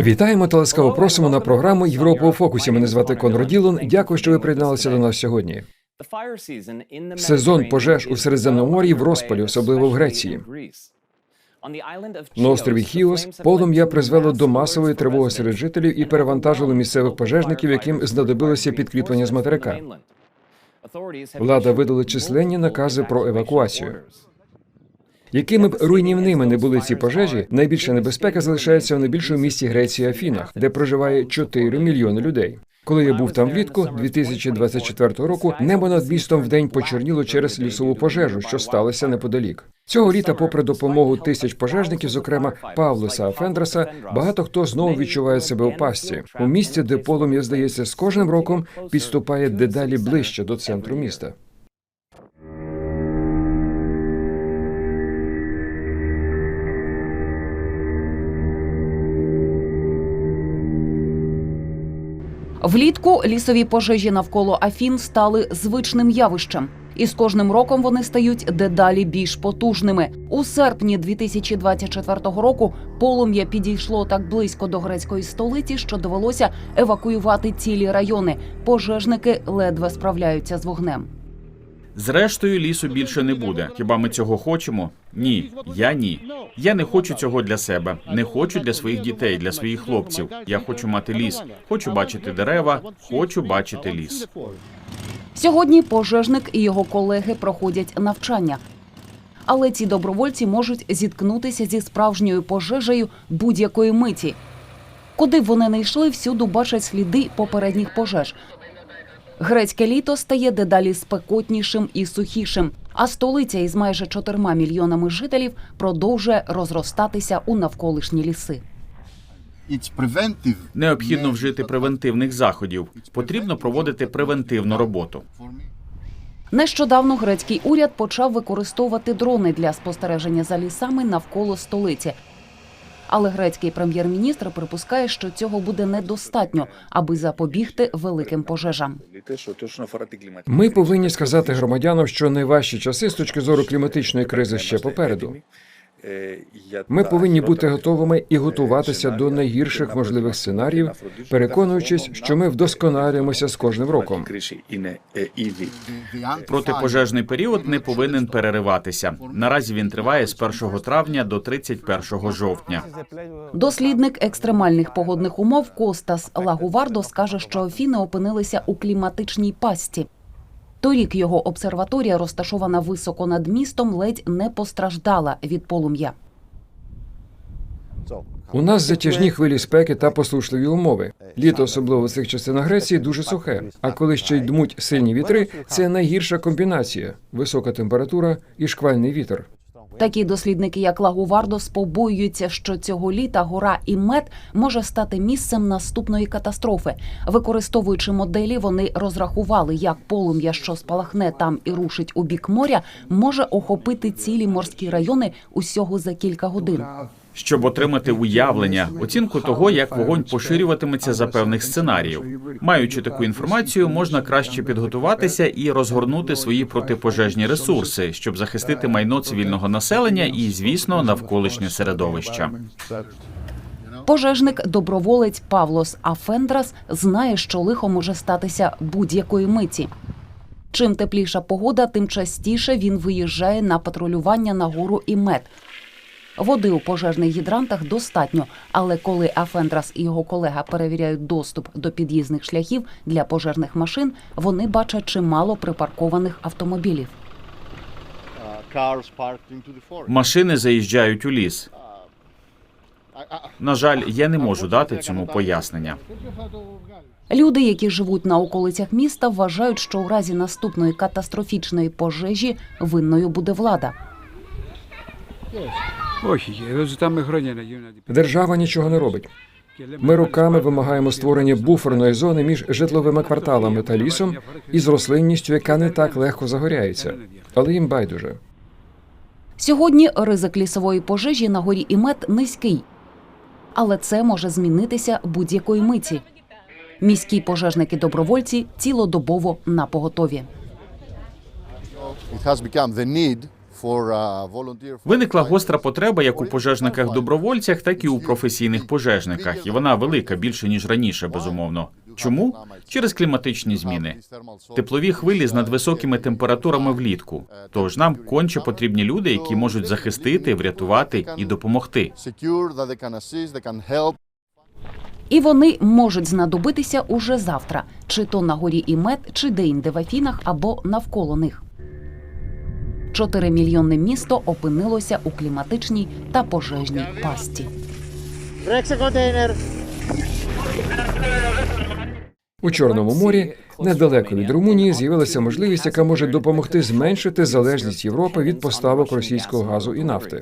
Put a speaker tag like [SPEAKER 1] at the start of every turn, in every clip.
[SPEAKER 1] Вітаємо та ласкаво просимо на програму Європа у фокусі. Мене звати Конрад Ділон. Дякую, що ви приєдналися до нас сьогодні.
[SPEAKER 2] Сезон пожеж у Середземномор'ї в розпалі, особливо в Греції.
[SPEAKER 1] На острові Хіос полум'я призвело до масової тривоги серед жителів і перевантажило місцевих пожежників, яким знадобилося підкріплення з материка. Влада видала численні накази про евакуацію. Якими б руйнівними не були ці пожежі, найбільша небезпека залишається в найбільшому місті Греції Афінах, де проживає 4 мільйони людей. Коли я був там влітку 2024 року, небо над містом вдень почорніло через лісову пожежу, що сталося неподалік. Цього літа, попри допомогу тисяч пожежників, зокрема Павлоса Афендраса, багато хто знову відчуває себе у пастці у місті, де полум'я здається з кожним роком підступає дедалі ближче до центру міста.
[SPEAKER 3] Влітку лісові пожежі навколо Афін стали звичним явищем, і з кожним роком вони стають дедалі більш потужними. У серпні 2024 року полум'я підійшло так близько до грецької столиці, що довелося евакуювати цілі райони. Пожежники ледве справляються з вогнем.
[SPEAKER 4] Зрештою, лісу більше не буде. Хіба ми цього хочемо? Ні, я ні. Я не хочу цього для себе. Не хочу для своїх дітей, для своїх хлопців. Я хочу мати ліс, хочу бачити дерева, хочу бачити ліс.
[SPEAKER 3] Сьогодні пожежник і його колеги проходять навчання. Але ці добровольці можуть зіткнутися зі справжньою пожежею будь-якої миті. Куди б вони не йшли, всюди бачать сліди попередніх пожеж. Грецьке літо стає дедалі спекотнішим і сухішим, а столиця із майже чотирма мільйонами жителів продовжує розростатися у навколишні ліси.
[SPEAKER 4] Необхідно вжити превентивних заходів. Потрібно проводити превентивну роботу.
[SPEAKER 3] Нещодавно грецький уряд почав використовувати дрони для спостереження за лісами навколо столиці. Але грецький прем'єр-міністр припускає, що цього буде недостатньо, аби запобігти великим пожежам.
[SPEAKER 1] Ми повинні сказати громадянам, що найважчі часи з точки зору кліматичної кризи ще попереду. Ми повинні бути готовими і готуватися до найгірших можливих сценаріїв, переконуючись, що ми вдосконалюємося з кожним роком.
[SPEAKER 4] Протипожежний період не повинен перериватися. Наразі він триває з 1 травня до 31 жовтня.
[SPEAKER 3] Дослідник екстремальних погодних умов Костас Лагувардо скаже, що Афіни опинилися у кліматичній пастці. Торік його обсерваторія, розташована високо над містом, ледь не постраждала від полум'я.
[SPEAKER 1] У нас затяжні хвилі спеки та посушливі умови. Літо, особливо в цих частинах Греції, дуже сухе. А коли ще й дмуть сильні вітри, це найгірша комбінація: висока температура і шквальний вітер.
[SPEAKER 3] Такі дослідники, як Лагувардос, побоюються, що цього літа гора Імет може стати місцем наступної катастрофи. Використовуючи моделі, вони розрахували, як полум'я, що спалахне там і рушить у бік моря, може охопити цілі морські райони усього за кілька годин.
[SPEAKER 4] Щоб отримати уявлення, оцінку того, як вогонь поширюватиметься за певних сценаріїв. Маючи таку інформацію, можна краще підготуватися і розгорнути свої протипожежні ресурси, щоб захистити майно цивільного населення і, звісно, навколишнє середовище.
[SPEAKER 3] Пожежник доброволець Павлос Афендрас знає, що лихо може статися будь-якої миті. Чим тепліша погода, тим частіше він виїжджає на патрулювання на гору Імет. Води у пожежних гідрантах достатньо, але коли Афендрас і його колега перевіряють доступ до під'їзних шляхів для пожежних машин, вони бачать чимало припаркованих автомобілів.
[SPEAKER 4] Машини заїжджають у ліс. На жаль, я не можу дати цьому пояснення.
[SPEAKER 3] Люди, які живуть на околицях міста, вважають, що у разі наступної катастрофічної пожежі винною буде влада.
[SPEAKER 1] Держава нічого не робить. Ми руками вимагаємо створення буферної зони між житловими кварталами та лісом із рослинністю, яка не так легко загоряється, але їм байдуже.
[SPEAKER 3] Сьогодні ризик лісової пожежі на горі імет низький, але це може змінитися будь-якої миті. Міські пожежники-добровольці цілодобово на поготові.
[SPEAKER 5] Uh,
[SPEAKER 4] Виникла гостра потреба як у пожежниках-добровольцях, так і у професійних пожежниках, і вона велика більше ніж раніше, безумовно. Чому? Через кліматичні зміни. Теплові хвилі з надвисокими температурами влітку. Тож нам конче потрібні люди, які можуть захистити, врятувати і допомогти.
[SPEAKER 3] І вони можуть знадобитися уже завтра, чи то на горі Імет, чи де-інде в Афінах або навколо них. Чотиримільйонне місто опинилося у кліматичній та пожежній пасті.
[SPEAKER 1] У Чорному морі, недалеко від Румунії, з'явилася можливість, яка може допомогти зменшити залежність Європи від поставок російського газу і нафти.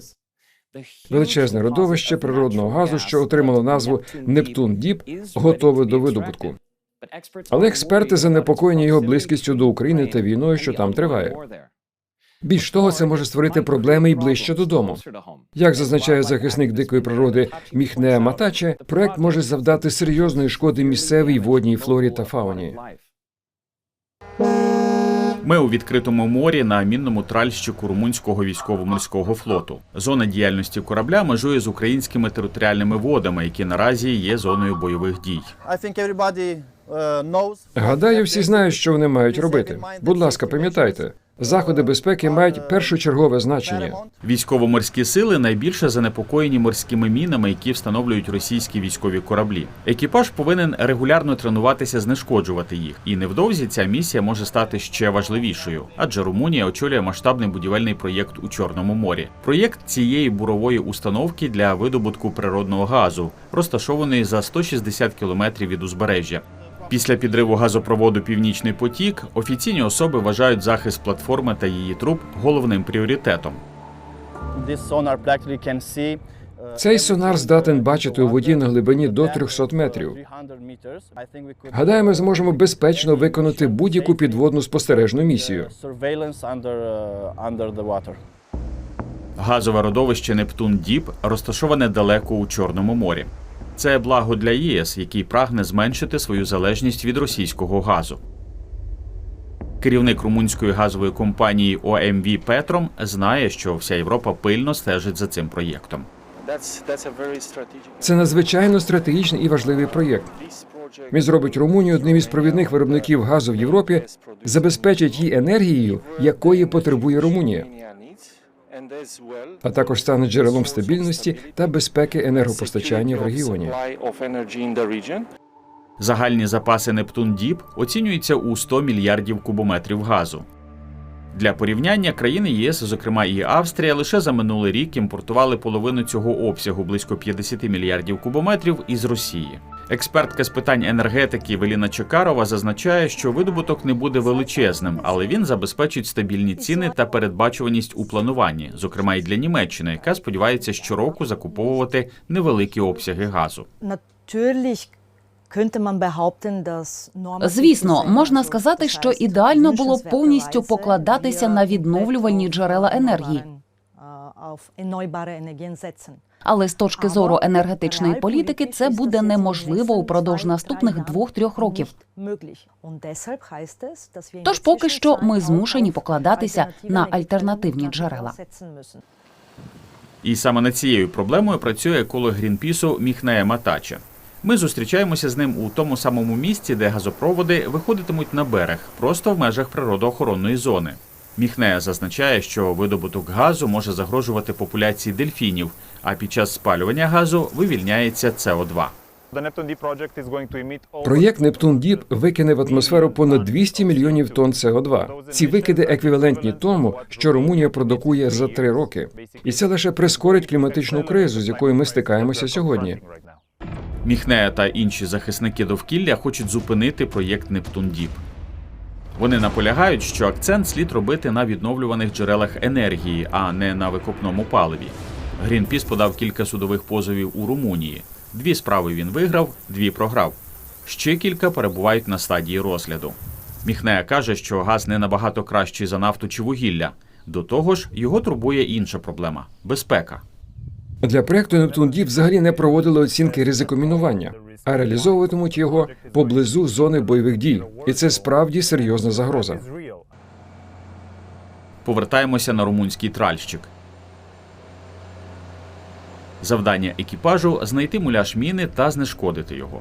[SPEAKER 1] Величезне родовище природного газу, що отримало назву Нептун Діп, готове до видобутку. Але експерти занепокоєні його близькістю до України та війною, що там триває. Більш того, це може створити проблеми й ближче додому. Як зазначає захисник дикої природи Міхнеа Матаче, проект може завдати серйозної шкоди місцевій водній флорі та фауні.
[SPEAKER 4] Ми у відкритому морі на мінному тральщику румунського військово-морського флоту. Зона діяльності корабля межує з українськими територіальними водами, які наразі є зоною бойових дій.
[SPEAKER 6] Uh.
[SPEAKER 1] Гадаю, всі знають, що вони мають робити. Будь ласка, пам'ятайте, заходи безпеки мають першочергове значення.
[SPEAKER 4] Військово-морські сили найбільше занепокоєні морськими мінами, які встановлюють російські військові кораблі. Екіпаж повинен регулярно тренуватися знешкоджувати їх, і невдовзі ця місія може стати ще важливішою, адже Румунія очолює масштабний будівельний проєкт у Чорному морі. Проєкт цієї бурової установки для видобутку природного газу, розташований за 160 кілометрів від узбережжя. Після підриву газопроводу Північний потік офіційні особи вважають захист платформи та її труб головним пріоритетом.
[SPEAKER 6] Uh,
[SPEAKER 1] Цей сонар здатен бачити у воді на глибині до 300 метрів.
[SPEAKER 6] 300 meters. I think we could
[SPEAKER 1] Гадаю, ми зможемо безпечно виконати будь-яку підводну спостережну місію.
[SPEAKER 6] the water.
[SPEAKER 4] Газове родовище Нептун Діп розташоване далеко у Чорному морі. Це благо для ЄС, який прагне зменшити свою залежність від російського газу. Керівник румунської газової компанії ОМВ Петром знає, що вся Європа пильно стежить за цим проєктом.
[SPEAKER 1] Це надзвичайно стратегічний і важливий проєкт. Він зробить Румунію одним із провідних виробників газу в Європі, забезпечить її енергією, якої потребує Румунія, а також стане джерелом стабільності та безпеки енергопостачання в регіоні.
[SPEAKER 4] Загальні запаси Нептун Діп оцінюються у 100 мільярдів кубометрів газу. Для порівняння країни єС, зокрема і Австрія, лише за минулий рік імпортували половину цього обсягу близько 50 мільярдів кубометрів із Росії. Експертка з питань енергетики Веліна Чекарова зазначає, що видобуток не буде величезним, але він забезпечить стабільні ціни та передбачуваність у плануванні, зокрема і для Німеччини, яка сподівається щороку закуповувати невеликі обсяги газу.
[SPEAKER 3] Звісно, можна сказати, що ідеально було б повністю покладатися на відновлювальні джерела енергії. Але з точки зору енергетичної політики це буде неможливо упродовж наступних двох-трьох років. Тож поки що ми змушені покладатися на альтернативні джерела.
[SPEAKER 4] І саме над цією проблемою працює еколог Грінпісу Міхнея Матача. Ми зустрічаємося з ним у тому самому місці, де газопроводи виходитимуть на берег, просто в межах природоохоронної зони. Міхнея зазначає, що видобуток газу може загрожувати популяції дельфінів, а під час спалювання газу вивільняється СО2.
[SPEAKER 1] Проєкт Нептун Діп викине в атмосферу понад 200 мільйонів тонн СО2. Ці викиди еквівалентні тому, що Румунія продукує за три роки. І це лише прискорить кліматичну кризу, з якою ми стикаємося сьогодні.
[SPEAKER 4] Міхнея та інші захисники довкілля хочуть зупинити проєкт Нептун Діп. Вони наполягають, що акцент слід робити на відновлюваних джерелах енергії, а не на викопному паливі. Грінпіс подав кілька судових позовів у Румунії. Дві справи він виграв, дві програв. Ще кілька перебувають на стадії розгляду. Міхнея каже, що газ не набагато кращий за нафту чи вугілля. До того ж, його турбує інша проблема безпека.
[SPEAKER 1] Для проекту Нептун Діп взагалі не проводили оцінки ризикомінування, а реалізовуватимуть його поблизу зони бойових дій. І це справді серйозна загроза.
[SPEAKER 4] Повертаємося на румунський тральщик. Завдання екіпажу знайти муляж міни та знешкодити його.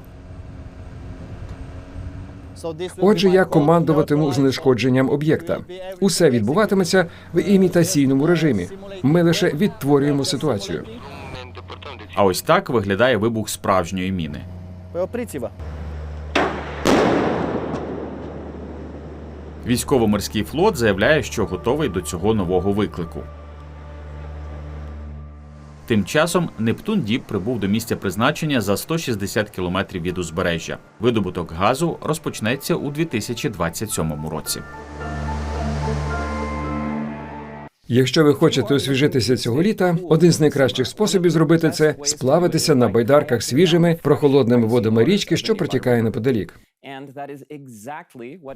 [SPEAKER 1] Отже, я командуватиму знешкодженням об'єкта. Усе відбуватиметься в імітаційному режимі. Ми лише відтворюємо ситуацію.
[SPEAKER 4] А ось так виглядає вибух справжньої міни.
[SPEAKER 6] Його.
[SPEAKER 4] Військово-морський флот заявляє, що готовий до цього нового виклику. Тим часом Нептун Діп прибув до місця призначення за 160 кілометрів від узбережжя. Видобуток газу розпочнеться у 2027 році.
[SPEAKER 1] Якщо ви хочете освіжитися цього літа, один з найкращих способів зробити це сплавитися на байдарках свіжими прохолодними водами річки, що протікає неподалік.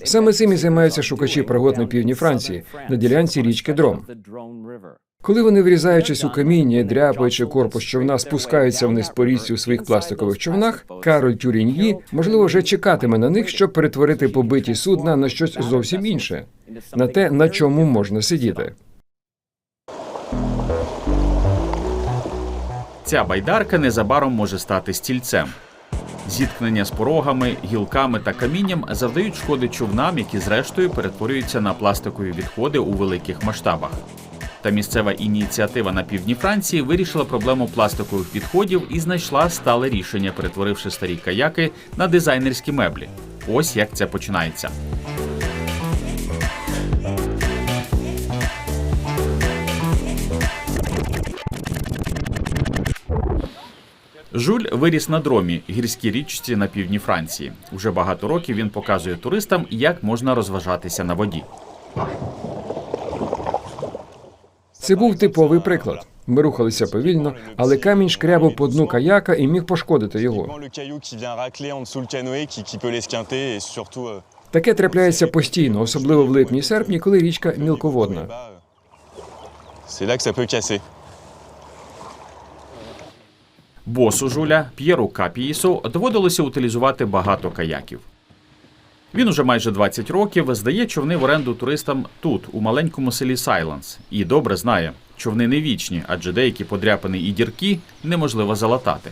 [SPEAKER 2] Саме цим і займаються шукачі пригод на півдні Франції, на ділянці річки Дром.
[SPEAKER 1] Коли вони, врізаючись у каміння, дряпаючи корпус човна, спускаються вниз по річці у своїх пластикових човнах, Кароль Тюріньї, можливо, вже чекатиме на них, щоб перетворити побиті судна на щось зовсім інше, на те, на чому можна сидіти.
[SPEAKER 4] Ця байдарка незабаром може стати стільцем. Зіткнення з порогами, гілками та камінням завдають шкоди човнам, які зрештою перетворюються на пластикові відходи у великих масштабах. Та місцева ініціатива на півдні Франції вирішила проблему пластикових відходів і знайшла стале рішення, перетворивши старі каяки на дизайнерські меблі. Ось як це починається. Жуль виріс на дромі, гірській річці на півдні Франції. Уже багато років він показує туристам, як можна розважатися на воді.
[SPEAKER 1] Це був типовий приклад. Ми рухалися повільно, але камінь шкрябав по дну каяка і міг пошкодити його.
[SPEAKER 7] euh,
[SPEAKER 1] Таке трапляється постійно, особливо в липні-серпні, коли річка мілководна.
[SPEAKER 4] Босу Жуля П'єру Капіїсу доводилося утилізувати багато каяків. Він уже майже 20 років здає човни в оренду туристам тут, у маленькому селі Сайленс, і добре знає, човни не вічні, адже деякі подряпини і дірки неможливо залатати.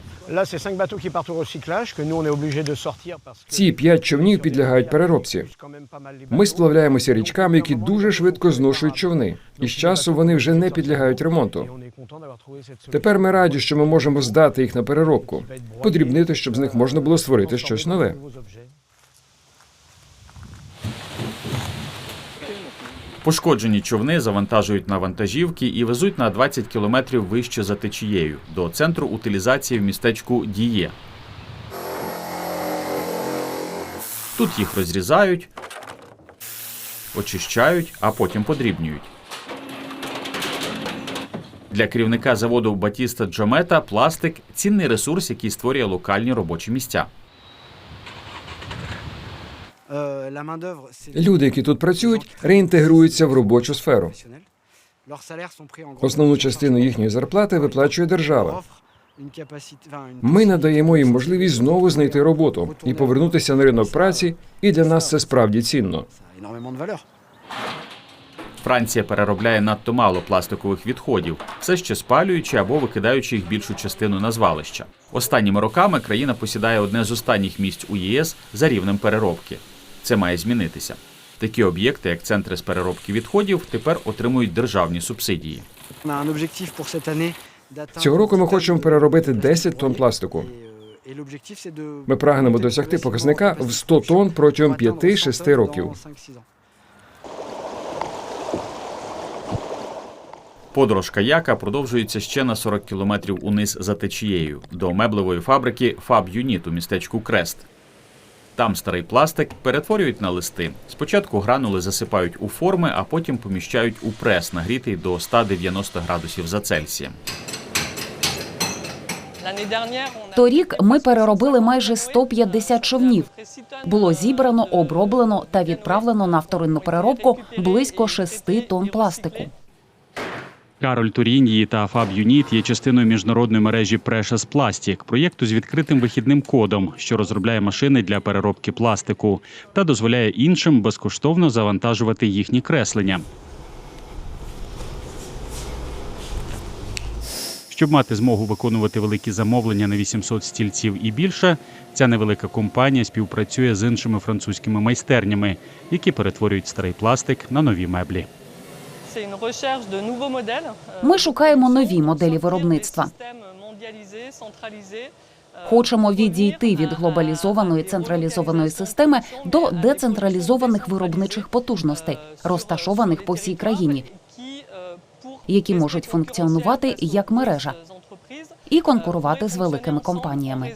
[SPEAKER 1] Ці п'ять човнів підлягають переробці. Ми сплавляємося річками, які дуже швидко зношують човни, і з часу вони вже не підлягають ремонту. Тепер ми раді, що ми можемо здати їх на переробку, подрібнити, щоб з них можна було створити щось нове.
[SPEAKER 4] Пошкоджені човни завантажують на вантажівки і везуть на 20 кілометрів вище за течією до центру утилізації в містечку Діє. Тут їх розрізають, очищають, а потім подрібнюють. Для керівника заводу Батіста Джомета пластик цінний ресурс, який створює локальні робочі місця.
[SPEAKER 1] Люди, які тут працюють, реінтегруються в робочу сферу. Основну частину їхньої зарплати виплачує держава. Ми надаємо їм можливість знову знайти роботу і повернутися на ринок праці, і для нас це справді цінно.
[SPEAKER 4] Франція переробляє надто мало пластикових відходів, все ще спалюючи або викидаючи їх більшу частину на звалища. Останніми роками країна посідає одне з останніх місць у єС за рівнем переробки. Це має змінитися. Такі об'єкти, як центри з переробки відходів, тепер отримують державні субсидії.
[SPEAKER 1] Цього року ми хочемо переробити
[SPEAKER 8] de
[SPEAKER 1] 10 тонн пластику. Ми прагнемо досягти показника в 100
[SPEAKER 8] remplacer
[SPEAKER 1] тонн протягом
[SPEAKER 8] pour atteindre
[SPEAKER 1] 5-6 років.
[SPEAKER 8] dans 5-6 ans.
[SPEAKER 4] Подорож каяка продовжується ще на 40 кілометрів униз за течією до меблевої фабрики Фаб Юніт у містечку Крест. Там старий пластик перетворюють на листи. Спочатку гранули засипають у форми, а потім поміщають у прес, нагрітий до 190 градусів за Цельсієм.
[SPEAKER 3] Торік ми переробили майже 150 човнів. Було зібрано, оброблено та відправлено на вторинну переробку близько 6 тонн пластику.
[SPEAKER 9] Кароль Туріньї та Фаб Юніт є частиною міжнародної мережі Precious Plastic, проєкту з відкритим вихідним кодом, що розробляє машини для переробки пластику, та дозволяє іншим безкоштовно завантажувати їхні креслення. Щоб мати змогу виконувати великі замовлення на 800 стільців і більше, ця невелика компанія співпрацює з іншими французькими майстернями, які перетворюють старий пластик на нові меблі.
[SPEAKER 3] Ми шукаємо нові моделі виробництва. Хочемо відійти від глобалізованої централізованої системи до децентралізованих виробничих потужностей, розташованих по всій країні, які можуть функціонувати як мережа і конкурувати з великими компаніями.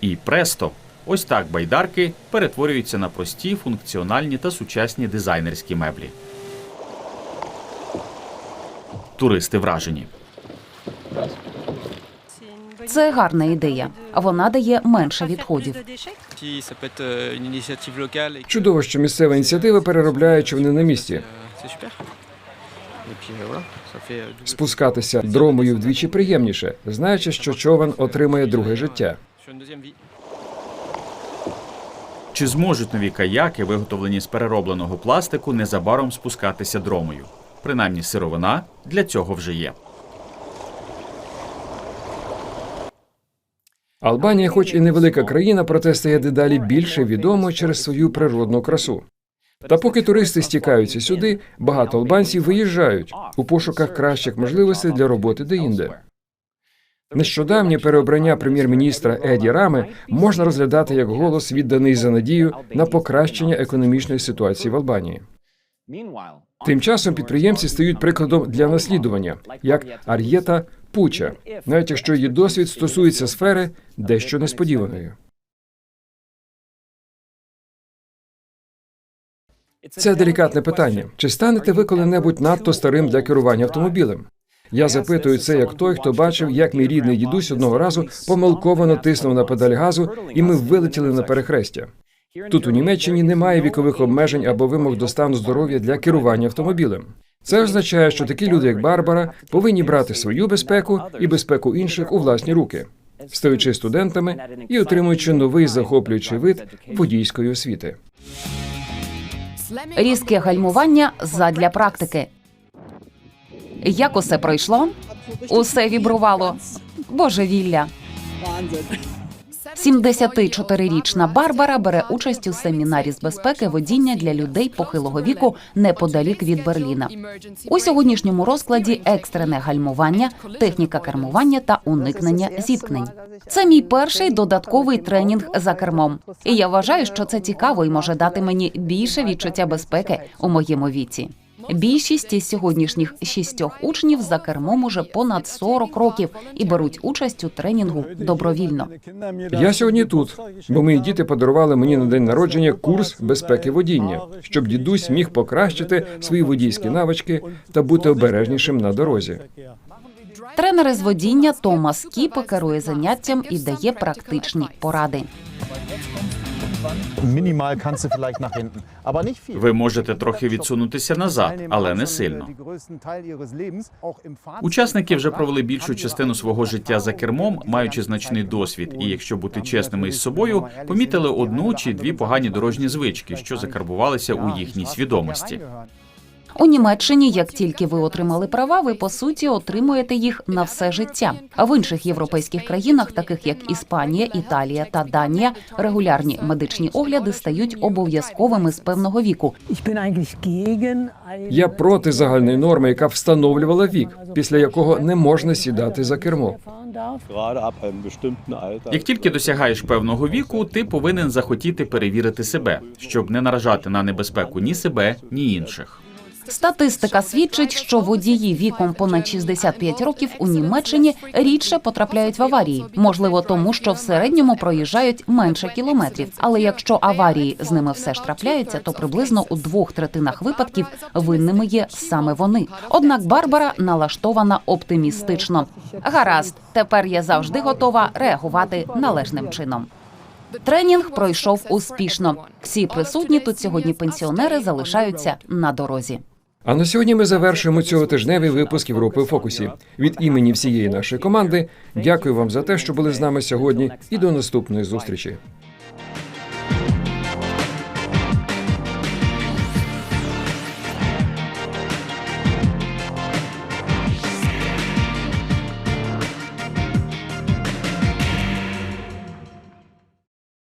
[SPEAKER 4] І престо. Ось так байдарки перетворюються на прості, функціональні та сучасні дизайнерські меблі. Туристи вражені.
[SPEAKER 3] Це гарна ідея. Вона дає менше відходів.
[SPEAKER 1] Чудово, що місцева ініціатива переробляє човни на місці. Спускатися дромою вдвічі приємніше, знаючи, що човен отримає друге життя.
[SPEAKER 4] Чи зможуть нові каяки, виготовлені з переробленого пластику, незабаром спускатися дромою? Принаймні, сировина для цього вже є.
[SPEAKER 1] Албанія, хоч і невелика країна, проте стає дедалі більше відомою через свою природну красу. Та поки туристи стікаються сюди, багато албанців виїжджають у пошуках кращих можливостей для роботи деінде. Нещодавнє переобрання прем'єр-міністра Еді Рами можна розглядати як голос, відданий за надію на покращення економічної ситуації в Албанії. Тим часом підприємці стають прикладом для наслідування, як Ар'єта Пуча, навіть якщо її досвід стосується сфери дещо несподіваної. Це делікатне питання. Чи станете ви коли-небудь надто старим для керування автомобілем? Я запитую це як той, хто бачив, як мій рідний дідусь одного разу помилково натиснув на педаль газу, і ми вилетіли на перехрестя. Тут у Німеччині немає вікових обмежень або вимог до стану здоров'я для керування автомобілем. Це означає, що такі люди, як Барбара, повинні брати свою безпеку і безпеку інших у власні руки, стаючи студентами і отримуючи новий захоплюючий вид водійської освіти.
[SPEAKER 3] Різке гальмування задля практики. Як усе пройшло? Усе вібрувало. Божевілля. 74-річна Барбара бере участь у семінарі з безпеки водіння для людей похилого віку неподалік від Берліна. У сьогоднішньому розкладі екстрене гальмування, техніка кермування та уникнення зіткнень. Це мій перший додатковий тренінг за кермом. І я вважаю, що це цікаво і може дати мені більше відчуття безпеки у моєму віці. Більшість із сьогоднішніх шістьох учнів за кермом уже понад 40 років і беруть участь у тренінгу добровільно.
[SPEAKER 1] Я сьогодні тут, бо мої діти подарували мені на день народження курс безпеки водіння, щоб дідусь міг покращити свої водійські навички та бути обережнішим на дорозі.
[SPEAKER 3] Тренер із водіння Томас Кіп керує заняттям і дає практичні поради.
[SPEAKER 4] Ви можете трохи відсунутися назад, але не сильно. Учасники вже провели більшу частину свого життя за кермом, маючи значний досвід, і якщо бути чесними із собою, помітили одну чи дві погані дорожні звички, що закарбувалися у їхній свідомості.
[SPEAKER 3] У Німеччині, як тільки ви отримали права, ви по суті отримуєте їх на все життя. А в інших європейських країнах, таких як Іспанія, Італія та Данія, регулярні медичні огляди стають обов'язковими з певного віку.
[SPEAKER 1] Я проти загальної норми, яка встановлювала вік, після якого не можна сідати за кермо.
[SPEAKER 4] Як тільки досягаєш певного віку, ти повинен захотіти перевірити себе, щоб не наражати на небезпеку ні себе, ні інших.
[SPEAKER 3] Статистика свідчить, що водії віком понад 65 років у Німеччині рідше потрапляють в аварії. Можливо, тому що в середньому проїжджають менше кілометрів. Але якщо аварії з ними все ж трапляються, то приблизно у двох третинах випадків винними є саме вони. Однак Барбара налаштована оптимістично. Гаразд, тепер я завжди готова реагувати належним чином. Тренінг пройшов успішно. Всі присутні тут сьогодні пенсіонери залишаються на дорозі.
[SPEAKER 1] А на сьогодні ми завершуємо цьоготижневий випуск Європи у фокусі. Від імені всієї нашої команди дякую вам за те, що були з нами сьогодні, і до наступної зустрічі.